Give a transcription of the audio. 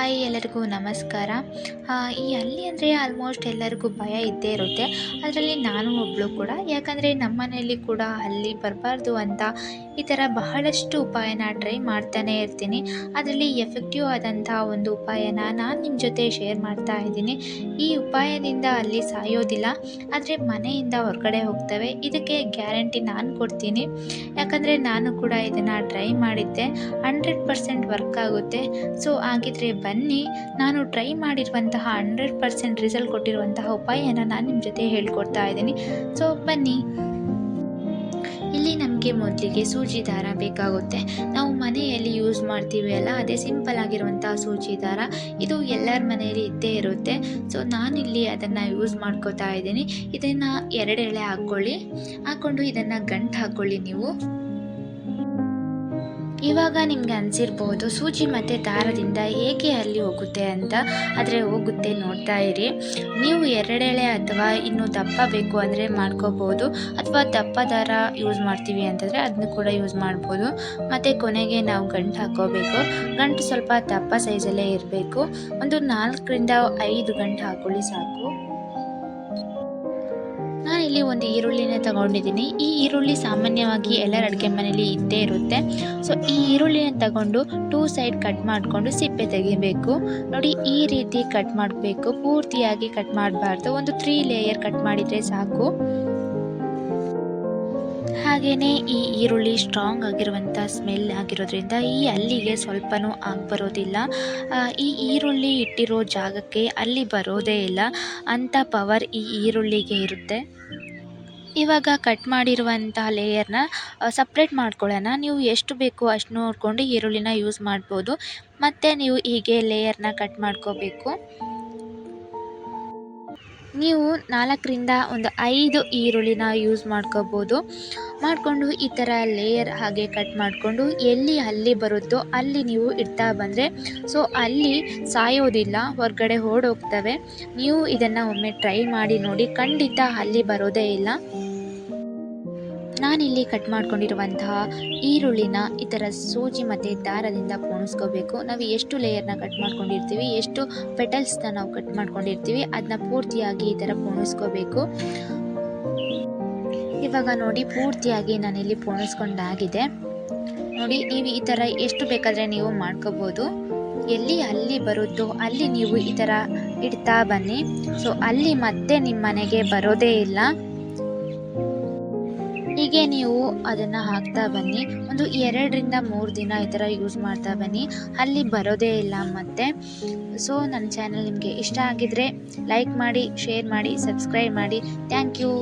ಎಲ್ಲರಿಗೂ ನಮಸ್ಕಾರ. ಈ ಅಲ್ಲಿ ಅಂದರೆ ಆಲ್ಮೋಸ್ಟ್ ಎಲ್ಲರಿಗೂ ಭಯ ಇದ್ದೇ ಇರುತ್ತೆ. ಅದರಲ್ಲಿ ನಾನು ಒಬ್ಬಳು ಕೂಡ. ಯಾಕಂದರೆ ನಮ್ಮ ಮನೆಯಲ್ಲಿ ಕೂಡ ಅಲ್ಲಿ ಬರಬಾರ್ದು ಅಂತ ಈ ಥರ ಬಹಳಷ್ಟು ಉಪಾಯನ ಟ್ರೈ ಮಾಡ್ತಾನೆ ಇರ್ತೀನಿ. ಅದರಲ್ಲಿ ಎಫೆಕ್ಟಿವ್ ಆದಂಥ ಒಂದು ಉಪಾಯನ ನಾನು ನಿಮ್ಮ ಜೊತೆ ಶೇರ್ ಮಾಡ್ತಾ ಇದ್ದೀನಿ. ಈ ಉಪಾಯದಿಂದ ಅಲ್ಲಿ ಸಾಯೋದಿಲ್ಲ. ಆದರೆ ಮನೆಯಿಂದ ಹೊರಗಡೆ ಹೋಗ್ತವೆ. ಇದಕ್ಕೆ ಗ್ಯಾರಂಟಿ ನಾನು ಕೊಡ್ತೀನಿ. ಯಾಕಂದರೆ ನಾನು ಕೂಡ ಇದನ್ನು ಟ್ರೈ ಮಾಡಿದ್ದೆ. ಹಂಡ್ರೆಡ್ ಪರ್ಸೆಂಟ್ ವರ್ಕ್ ಆಗುತ್ತೆ. ಸೊ ಹಾಗಿದ್ರೆ ಬನ್ನಿ, ನಾನು ಟ್ರೈ ಮಾಡಿರುವಂತಹ ಹಂಡ್ರೆಡ್ ಪರ್ಸೆಂಟ್ ರಿಸಲ್ಟ್ ಕೊಟ್ಟಿರುವಂತಹ ಉಪಾಯನ ನಾನು ನಿಮ್ಮ ಜೊತೆ ಹೇಳ್ಕೊಡ್ತಾ ಇದ್ದೀನಿ. ಸೊ ಬನ್ನಿ. ಇಲ್ಲಿ ನಮಗೆ ಮೊದಲಿಗೆ ಸೂಜಿ ದಾರ ಬೇಕಾಗುತ್ತೆ. ನಾವು ಮನೆಯಲ್ಲಿ ಯೂಸ್ ಮಾಡ್ತೀವಿ ಅಲ್ಲ, ಅದೇ ಸಿಂಪಲ್ ಆಗಿರುವಂತಹ ಸೂಜಿ ದಾರ. ಇದು ಎಲ್ಲರ ಮನೆಯಲ್ಲಿ ಇದ್ದೇ ಇರುತ್ತೆ. ಸೊ ನಾನಿಲ್ಲಿ ಅದನ್ನು ಯೂಸ್ ಮಾಡ್ಕೋತಾ ಇದ್ದೀನಿ. ಇದನ್ನು ಎರಡೆಳೆ ಹಾಕ್ಕೊಳ್ಳಿ ಹಾಕ್ಕೊಂಡು ಇದನ್ನು ಗಂಟು ಹಾಕ್ಕೊಳ್ಳಿ ನೀವು. ಇವಾಗ ನಿಮ್ಗೆ ಅನಿಸಿರ್ಬೋದು ಸೂಜಿ ಮತ್ತು ದಾರದಿಂದ ಹೇಗೆ ಅಲ್ಲಿ ಹೋಗುತ್ತೆ ಅಂತ, ಆದರೆ ಹೋಗುತ್ತೆ ನೋಡ್ತಾ ಇರಿ. ನೀವು ಎರಡೆಳೆ ಅಥವಾ ಇನ್ನು ದಪ್ಪ ಬೇಕು ಅಂದರೆ ಮಾಡ್ಕೋಬೋದು. ಅಥವಾ ದಪ್ಪ ದಾರ ಯೂಸ್ ಮಾಡ್ತೀವಿ ಅಂತಂದರೆ ಅದನ್ನು ಕೂಡ ಯೂಸ್ ಮಾಡ್ಬೋದು. ಮತ್ತು ಕೊನೆಗೆ ನಾವು ಗಂಟು ಹಾಕ್ಕೋಬೇಕು ಗಂಟು ಸ್ವಲ್ಪ ದಪ್ಪ ಸೈಜಲ್ಲೇ ಇರಬೇಕು. ಒಂದು ನಾಲ್ಕರಿಂದ ಐದು ಗಂಟು ಹಾಕೊಳ್ಳಿ ಸಾಕು. ನಾನಿಲ್ಲಿ ಒಂದು ಈರುಳ್ಳಿನ ತಗೊಂಡಿದ್ದೀನಿ. ಈ ಈರುಳ್ಳಿ ಸಾಮಾನ್ಯವಾಗಿ ಎಲ್ಲರ ಅಡುಗೆ ಮನೆಯಲ್ಲಿ ಇದ್ದೇ ಇರುತ್ತೆ. ಸೊ ಈ ಈರುಳ್ಳಿನ ತಗೊಂಡು ಟೂ ಸೈಡ್ ಕಟ್ ಮಾಡಿಕೊಂಡು ಸಿಪ್ಪೆ ತೆಗಿಬೇಕು. ನೋಡಿ, ಈ ರೀತಿ ಕಟ್ ಮಾಡಬೇಕು. ಪೂರ್ತಿಯಾಗಿ ಕಟ್ ಮಾಡಬಾರ್ದು. ಒಂದು ತ್ರೀ ಲೇಯರ್ ಕಟ್ ಮಾಡಿದರೆ ಸಾಕು. ಹಾಗೆಯೇ ಈ ಈರುಳ್ಳಿ ಸ್ಟ್ರಾಂಗ್ ಆಗಿರುವಂಥ ಸ್ಮೆಲ್ ಆಗಿರೋದ್ರಿಂದ ಈ ಅಲ್ಲಿಗೆ ಸ್ವಲ್ಪನೂ ಆಗಿ ಬರೋದಿಲ್ಲ. ಈ ಈರುಳ್ಳಿ ಇಟ್ಟಿರೋ ಜಾಗಕ್ಕೆ ಅಲ್ಲಿ ಬರೋದೇ ಇಲ್ಲ. ಅಂಥ ಪವರ್ ಈ ಈರುಳ್ಳಿಗೆ ಇರುತ್ತೆ. ಇವಾಗ ಕಟ್ ಮಾಡಿರುವಂಥ ಲೇಯರ್ನ ಸಪ್ರೇಟ್ ಮಾಡ್ಕೊಳ್ಳೋಣ. ನೀವು ಎಷ್ಟು ಬೇಕು ಅಷ್ಟು ನೋಡಿಕೊಂಡು ಈರುಳ್ಳಿನ ಯೂಸ್ ಮಾಡ್ಬೋದು. ಮತ್ತು ನೀವು ಹೀಗೆ ಲೇಯರ್ನ ಕಟ್ ಮಾಡ್ಕೋಬೇಕು. ನೀವು ನಾಲ್ಕರಿಂದ ಒಂದು ಐದು ಈರುಳ್ಳಿನ ಯೂಸ್ ಮಾಡ್ಕೋಬೋದು. ಮಾಡಿಕೊಂಡು ಈ ಥರ ಲೇಯರ್ ಹಾಗೆ ಕಟ್ ಮಾಡಿಕೊಂಡು ಎಲ್ಲಿ ಅಲ್ಲಿ ಬರುತ್ತೋ ಅಲ್ಲಿ ನೀವು ಇಡ್ತಾ ಬಂದರೆ ಸೊ ಅಲ್ಲಿ ಸಾಯೋದಿಲ್ಲ, ಹೊರಗಡೆ ಓಡೋಗ್ತವೆ. ನೀವು ಇದನ್ನು ಒಮ್ಮೆ ಟ್ರೈ ಮಾಡಿ ನೋಡಿ, ಖಂಡಿತ ಅಲ್ಲಿ ಬರೋದೇ ಇಲ್ಲ. ನಾನಿಲ್ಲಿ ಕಟ್ ಮಾಡ್ಕೊಂಡಿರುವಂತಹ ಈರುಳ್ಳಿನ ಈ ಥರ ಸೂಜಿ ಮತ್ತು ದಾರದಿಂದ ಪೋಣಿಸ್ಕೋಬೇಕು. ನಾವು ಎಷ್ಟು ಲೇಯರ್ನ ಕಟ್ ಮಾಡ್ಕೊಂಡಿರ್ತೀವಿ, ಎಷ್ಟು ಪೆಟಲ್ಸ್ನ ನಾವು ಕಟ್ ಮಾಡ್ಕೊಂಡಿರ್ತೀವಿ ಅದನ್ನ ಪೂರ್ತಿಯಾಗಿ ಈ ಥರ ಪೋಣಿಸ್ಕೋಬೇಕು. ಇವಾಗ ನೋಡಿ ಪೂರ್ತಿಯಾಗಿ ನಾನಿಲ್ಲಿ ಪೋಣಿಸ್ಕೊಂಡಾಗಿದೆ. ನೋಡಿ, ನೀವು ಈ ಥರ ಎಷ್ಟು ಬೇಕಾದರೆ ನೀವು ಮಾಡ್ಕೋಬೋದು. ಎಲ್ಲಿ ಅಲ್ಲಿ ಬರುತ್ತೋ ಅಲ್ಲಿ ನೀವು ಈ ಥರ ಇಡ್ತಾ ಬನ್ನಿ. ಸೊ ಅಲ್ಲಿ ಮತ್ತೆ ನಿಮ್ಮ ಮನೆಗೆ ಬರೋದೇ ಇಲ್ಲ. ಹೀಗೆ ನೀವು ಅದನ್ನು ಹಾಕ್ತಾ ಬನ್ನಿ. ಒಂದು ಎರಡರಿಂದ ಮೂರು ದಿನ ಈ ಥರ ಯೂಸ್ ಮಾಡ್ತಾ ಬನ್ನಿ. ಅಲ್ಲಿ ಬರೋದೇ ಇಲ್ಲ ಮತ್ತೆ. ಸೊ ನನ್ನ ಚಾನಲ್ ನಿಮಗೆ ಇಷ್ಟ ಆಗಿದ್ರೆ ಲೈಕ್ ಮಾಡಿ ಶೇರ್ ಮಾಡಿ ಸಬ್ಸ್ಕ್ರೈಬ್ ಮಾಡಿ. Thank you